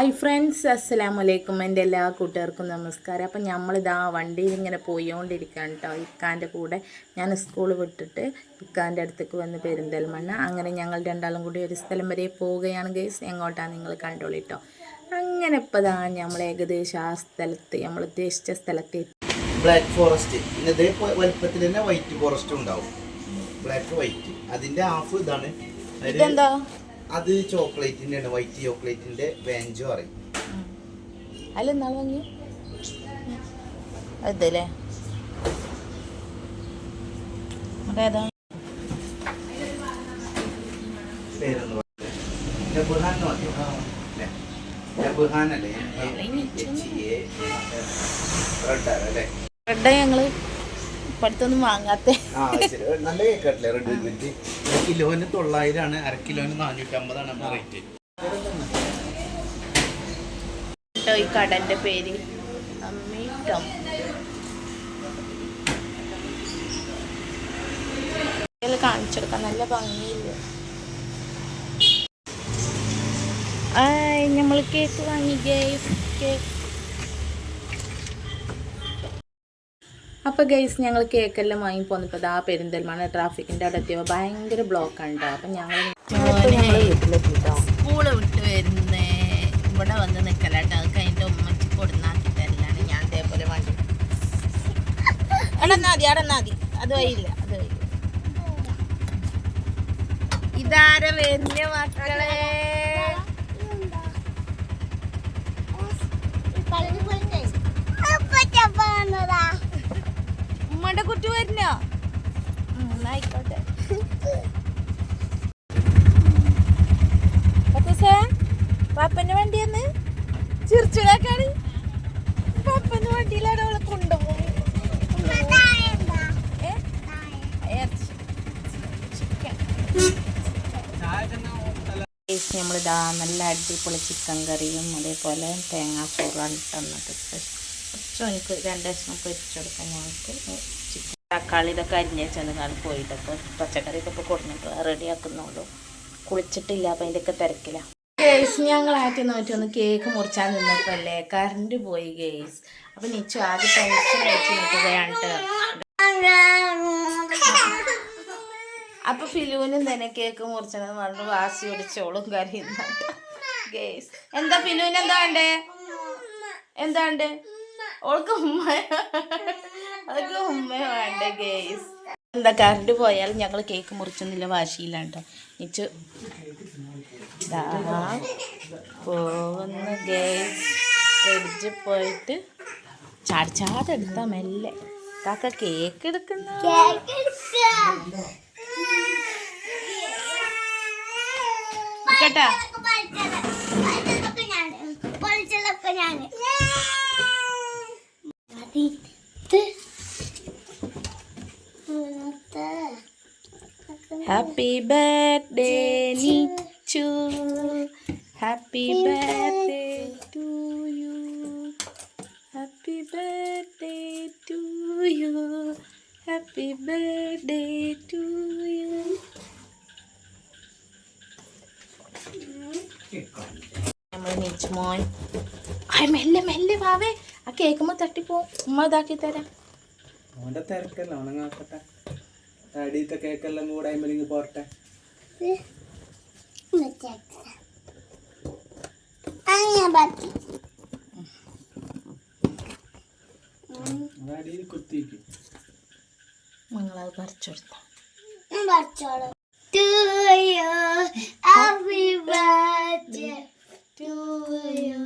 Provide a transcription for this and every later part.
Hi friends അസ്സലാമു വലൈക്കും എന്റെ എല്ലാ കൂട്ടുകാർക്കും നമസ്കാരം. അപ്പം നമ്മളിതാ വണ്ടിയിൽ ഇങ്ങനെ പോയിക്കൊണ്ടിരിക്കുകയാണ് കേട്ടോ ഇക്കാന്റെ കൂടെ ഞാൻ സ്കൂൾ വിട്ടിട്ട് ഇക്കാന്റെ അടുത്തേക്ക് വന്ന് പെരിന്തൽമണ്ണ. അങ്ങനെ ഞങ്ങൾ രണ്ടാളും കൂടി ഒരു സ്ഥലം വരെ പോവുകയാണ് ഗേസ് എങ്ങോട്ടാണ് നിങ്ങൾ കണ്ടോളിട്ടോ അങ്ങനെ ഇപ്പോൾ ദാ നമ്മൾ ഏകദേശം ആ സ്ഥലത്ത് നമ്മൾ ഉദ്ദേശിച്ച സ്ഥലത്ത്. ബ്ലാക്ക് ഫോറസ്റ്റ് ഇതേ വലിപ്പത്തിൽ തന്നെ വൈറ്റ് ഫോറസ്റ്റ് ഉണ്ടാവും. ബ്ലാക്ക് വൈറ്റ് അതിന്റെ ഹാഫ് ഇതാണ്. ഇതെന്താ? അത് ചോക്ലേറ്റിന്റെ ആണ് വൈറ്റ് ചോക്ലേറ്റിന്റെ വാഞ്ചോ അറിയും. അല്ല അതല്ലേ? അതേതാ പേരൊന്ന് പറഞ്ഞത്. നബുഹാൻ എന്ന് പറയും. അല്ലേ? നബുഹാൻ അല്ലേ എച്ച് റെഡ് അല്ലേ? റെഡ് ഞങ്ങൾ. ഇപ്പടുത്തൊന്നും വാങ്ങാത്ത. നല്ല കേക്കട്ടില്ലേ റെഡ് വെൽവെറ്റ് കിലോന് തൊള്ളായിരം ആണ് അര കിലോന് നാനൂറ്റി അമ്പതാണ് നമ്മുടെ റേറ്റ് കേട്ടോ ഈ കടന്റെ പേര്. അമ്മീട്ടം. കാണിച്ചെടുക്കാം നല്ല ഭംഗിയില്ല? നമ്മൾ കേക്ക് വാങ്ങി ഗൈസ്. കേക്ക് അപ്പോൾ ഗൈസ് ഞങ്ങൾ കേക്കെല്ലാം വാങ്ങി പോന്നപ്പോൾ ആ പെരിന്തൽമണ്ണ ട്രാഫിക്കിന്റെ അവിടെ എത്തിയപ്പോൾ ഭയങ്കര ആണ് കേട്ടോ അപ്പം ഞങ്ങൾ സ്കൂൾ വിട്ട് വരുന്നേ. ഇവിടെ വന്ന് നിൽക്കലാട്ടോ അത് കഴിഞ്ഞിട്ട് ഉമ്മച്ചി കൊടുന്നാക്കി തരലാണ് ഞാൻ ഇതേപോലെ വണ്ടി അടന്നാ മതി അടന്നാ മതി. അത് വഴിയില്ല അത് വഴിയില്ല. ഇതാര വരുന്ന മക്കളെ? ഉമ്മയുടെ കുട്ടി വരുന്നോ ആയിക്കോട്ടെ. പാപ്പന്റെ വണ്ടിയെന്ന്? ചിറിച്ചുടാക്കാണ് പാപ്പന്റെ വണ്ടിയിലാണ് അവളെ കൊണ്ടുപോകും നമ്മളിതാ നല്ല അടിപൊളി ചിക്കൻ കറിയും അതേപോലെ തേങ്ങാ തേങ്ങാച്ചോറാണ് തന്നത് കുറച്ച് എനിക്ക് രണ്ട് കഷ്ണം പൊരിച്ചെടുക്കാൻ ഞങ്ങൾക്ക് ചിക്കൻ തക്കാളി ഇതൊക്കെ അരിഞ്ഞ ചെന്ന് പോയിട്ട്. അപ്പോൾ പച്ചക്കറിയൊക്കെ ഇപ്പോൾ കൊടുത്തിട്ട് റെഡി ആക്കുന്നുള്ളൂ. കുളിച്ചിട്ടില്ല അപ്പം അതിന്റെയൊക്കെ തിരക്കില്ല ഗേസ് ഞങ്ങൾ നോക്കി ഒന്ന് കേക്ക് മുറിച്ചാൽ നിന്നപ്പോഴല്ലേ? കറണ്ട് പോയി ഗേസ് അപ്പം നിച്ചു ആകെ ടെൻഷൻ വെച്ച് നിൽക്കുകയാണ്. അപ്പൊ ഫിലുവിനും തന്നെ കേക്ക് മുറിച്ചത് പറഞ്ഞു വാസി ഒടിച്ചോളും കരയുന്ന ഗേസ് എന്താ ഫിലൂന് എന്താ വേണ്ടേ? എന്താ വേണ്ടേ? ഓൾക്ക് ഉമ്മ അവൾക്ക് ഉമ്മ വേണ്ട ഗേസ് എന്താ കറണ്ട് പോയാൽ ഞങ്ങൾ കേക്ക് മുറിച്ചൊന്നുമില്ല വാശിയില്ല കേട്ടോ നിച്ചു പോകുന്ന ഗേസ് ഫ്രിഡ്ജിൽ പോയിട്ട് ചാടി ചാടെടുത്താ മെല്ലെ. കാക്ക കേക്ക് എടുക്കുന്ന. കേട്ടാ happy birthday Nichu happy birthday to you happy birthday to you happy birthday to you നമ്മൾ നീച്ചു മോൻ. ആ മെല്ലെ മെല്ലെ വാവേ. ആ കേക്കുമ്പോൾ തട്ടിപ്പോവും ഉമ്മ ഇതാക്കി തരാം. അവന്റെ തിരക്കല്ല ഉണങ്ങാക്കട്ടെ. അടിയത്തെ കേക്കെല്ലാം കൂടെ അയിമലിങ് പോരട്ടെ അത് അടിയിൽ കുത്തിക്കും നിങ്ങളത് പറിച്ചെടുത്ത To you, happy birthday to you,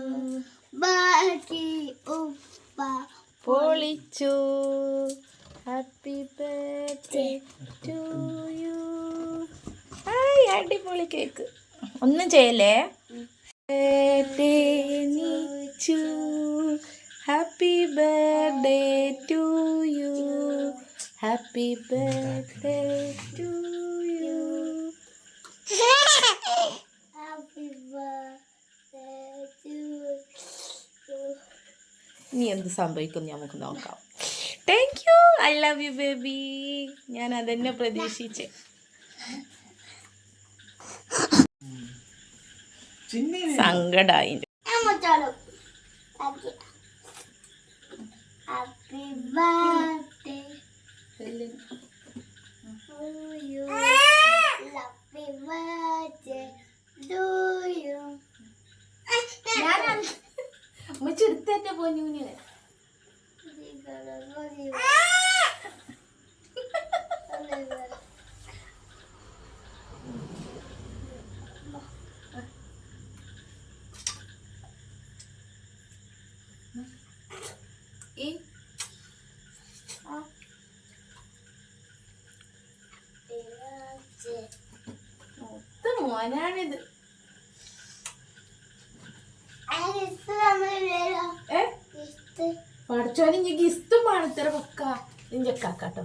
Baki Uppa. പൊളിച്ചു happy birthday to you hi അടിപൊളി കേക്ക് ഒന്നും ചെയ്യല്ലേ? Happy birthday to you happy birthday to you happy birthday to you. ഇനി എന്ത് സംഭവിക്കും നമുക്ക് നോക്കാം. Thank you I love you baby ഞാൻ അതന്നെ പ്രതീക്ഷിച്ചേ. സങ്കടായി I'm Happy Happy you. പോഞ്ഞൂനെ ഈ മൊത്ത മോനാണിത്. പഠിച്ചോനെ ഇനി ഗിസ്തും പാണിത്തര പക്ക. ഇഞ്ചക്കാട്ടോ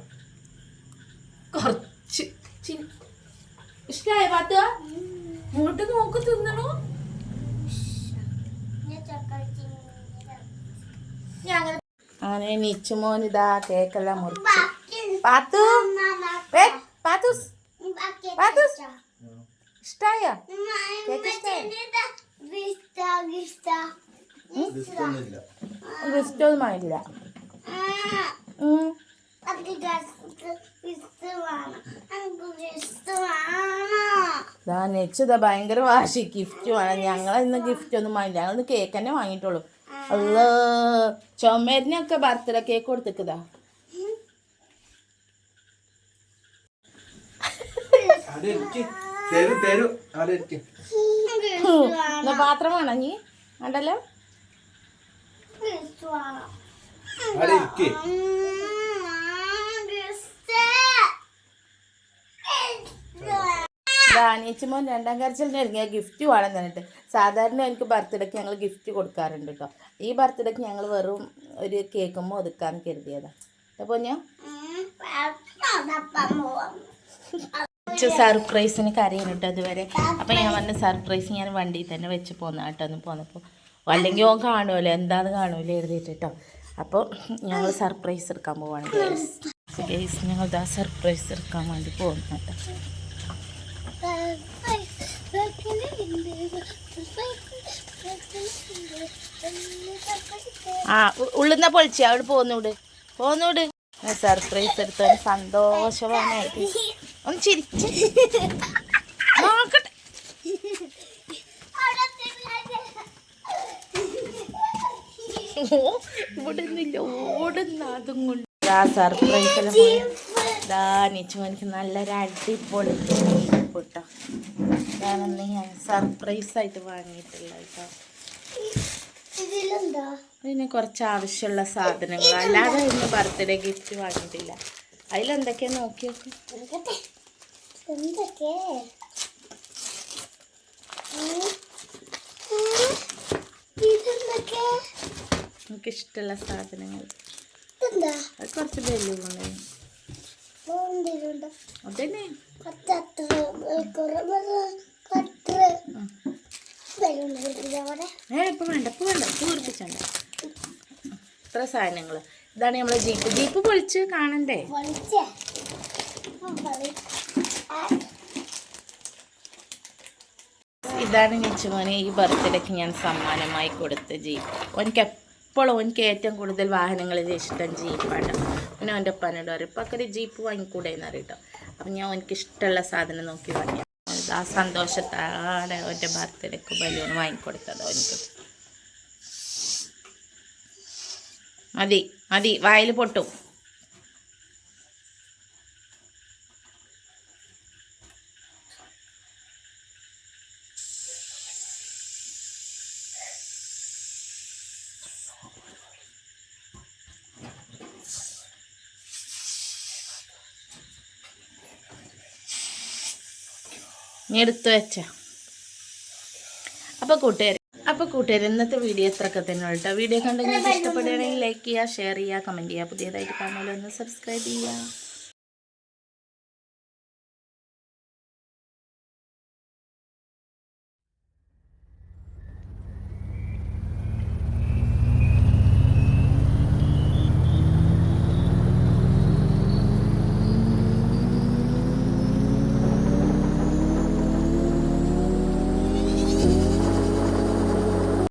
കുറച്ച്. ചിരി ഇഷ്ടായ പാത്ത ഇങ്ങോട്ട് നോക്ക് തിന്നണു ഞാൻ അങ്ങനെ അങ്ങനെ നിച്ചുമോൻ ഇതാ കേക്കെല്ലാം മുറിച്ച്. പാത്തു. പാത്തൂസ് പാത്തൂസ് ഇഷ്ടായോ? കേക്ക് ഇഷ്ടായ? ഇതൊന്നുമില്ല ഗിഫ്റ്റൊന്നും ആയില്ല ഉം. ദാ നെച്ചിതാ ഭയങ്കര വാശി. ഗിഫ്റ്റ് വേണം ഞങ്ങൾ ഇന്ന് ഗിഫ്റ്റ് ഒന്നും വാങ്ങില്ല ഞങ്ങൾ കേക്ക് തന്നെ വാങ്ങിയിട്ടുള്ളൂ. അല്ല ചുമരിനൊക്കെ ബർത്ത്ഡേ കേക്ക് കൊടുത്തിക്കതാ. എന്നാ പാത്രം വേണോ നീ ഉണ്ടല്ലോ ദാനിച്ചുമോൻ രണ്ടാം കരച്ചിലിന് ഇറങ്ങിയ ഗിഫ്റ്റ് വേണം തന്നിട്ട് സാധാരണ എനിക്ക് ബർത്ത്ഡേക്ക് ഞങ്ങൾ ഗിഫ്റ്റ് കൊടുക്കാറുണ്ട് കേട്ടോ ഈ ബർത്ത്ഡേക്ക് ഞങ്ങൾ വെറും ഒരു കേക്കുമ്പോൾ ഒതുക്കാൻ കരുതിയതാ. അപ്പോൾ ഞാൻ സർപ്രൈസിന് കരയാണ് കേട്ടോ അതുവരെ. അപ്പം ഞാൻ പറഞ്ഞ സർപ്രൈസ് ഞാൻ വണ്ടിയിൽ തന്നെ വെച്ച് പോന്ന കേട്ടോ ഒന്ന് പോന്നപ്പോൾ അല്ലെങ്കിൽ ഓൻ കാണുമല്ലോ എന്താന്ന് കാണുമല്ലോ എഴുതിയിട്ട് കേട്ടോ അപ്പോൾ ഞങ്ങൾ സർപ്രൈസ് എടുക്കാൻ പോവാണ് ഗേസ് ഞങ്ങൾ ഇതാ സർപ്രൈസ് എടുക്കാൻ വേണ്ടി പോകുന്നു കേട്ടോ ആ ഉള്ളുന്ന പൊളിച്ച് അവിടെ പോന്നൂട്. പോന്നൂട്. സർപ്രൈസ് എടുത്തവന് സന്തോഷവാനായിട്ട് ഒന്ന് ചിരിച്ച്. നോക്കട്ടെ. ഇവിടെ നിന്നില്ല ഓടുന്ന അതും കൊണ്ട് ആ സർപ്രൈസ് ദാ നിച്ചു എനിക്ക് നല്ലൊരു അടിപൊളി കേട്ടോ ഞാനന്ന് സർപ്രൈസ് ആയിട്ട് വാങ്ങിയിട്ടില്ല കേട്ടോ. ഇതിലെന്താ? അതിന് കുറച്ച് ആവശ്യമുള്ള സാധനങ്ങൾ അല്ലാതെ ഇന്ന് ബർത്ത്ഡേ ഗിഫ്റ്റ് വാങ്ങിയിട്ടില്ല. അതിലെന്തൊക്കെയാ നോക്കി നോക്ക്. എന്തൊക്കെ? നമുക്ക് ഇഷ്ടമുള്ള സാധനങ്ങൾ. അത് കുറച്ച് ബലൂണ് അതന്നെ. ഏ ഇപ്പം വേണ്ട ഇപ്പൊ വേണ്ട പൂർപ്പിച്ചണ്ട ഇത്ര സാധനങ്ങൾ ഇതാണ് നമ്മളെ ജീപ്പ്. ജീപ്പ് പൊളിച്ച് കാണണ്ടേ? ഇതാണ് നിച്ചുമോനെ ഈ ബർത്ത്ഡേക്ക് ഞാൻ സമ്മാനമായി കൊടുത്ത ജീപ്പ്. ഓനിക്ക് എപ്പോഴും ഓനിക്ക് ഏറ്റവും കൂടുതൽ വാഹനങ്ങളിൽ ഇഷ്ടം ജീപ്പാണ്. പിന്നെ അവന്റെ ഉപ്പാനോട് പറയും ഇപ്പം ഒരു ജീപ്പ് വാങ്ങിക്കൂടെ എന്ന് അറിയട്ടോ അപ്പം ഞാൻ ഓനിക്ക് ഇഷ്ടമുള്ള സാധനം നോക്കി വാങ്ങിയ. ആ സന്തോഷത്തോടെ അവന്റെ ബർത്ത്ഡേക്ക് ബലൂൺ വാങ്ങിക്കൊടുത്തത് എനിക്ക് മതി മതി വായിൽ പൊട്ടും. നീ എടുത്തു വെച്ച. അപ്പോൾ കൂട്ടുകാർ അപ്പോൾ കൂട്ടുകാർ ഇന്നത്തെ വീഡിയോ ഇത്രയൊക്കെ തന്നെ കേട്ടോ വീഡിയോ കണ്ട് നിങ്ങൾക്ക് ഇഷ്ടപ്പെടുകയാണെങ്കിൽ ലൈക്ക് ചെയ്യുക ഷെയർ ചെയ്യുക കമന്റ് ചെയ്യുക. പുതിയതായിട്ട് കാണുമല്ലോ ഒന്ന് സബ്സ്ക്രൈബ് ചെയ്യുക.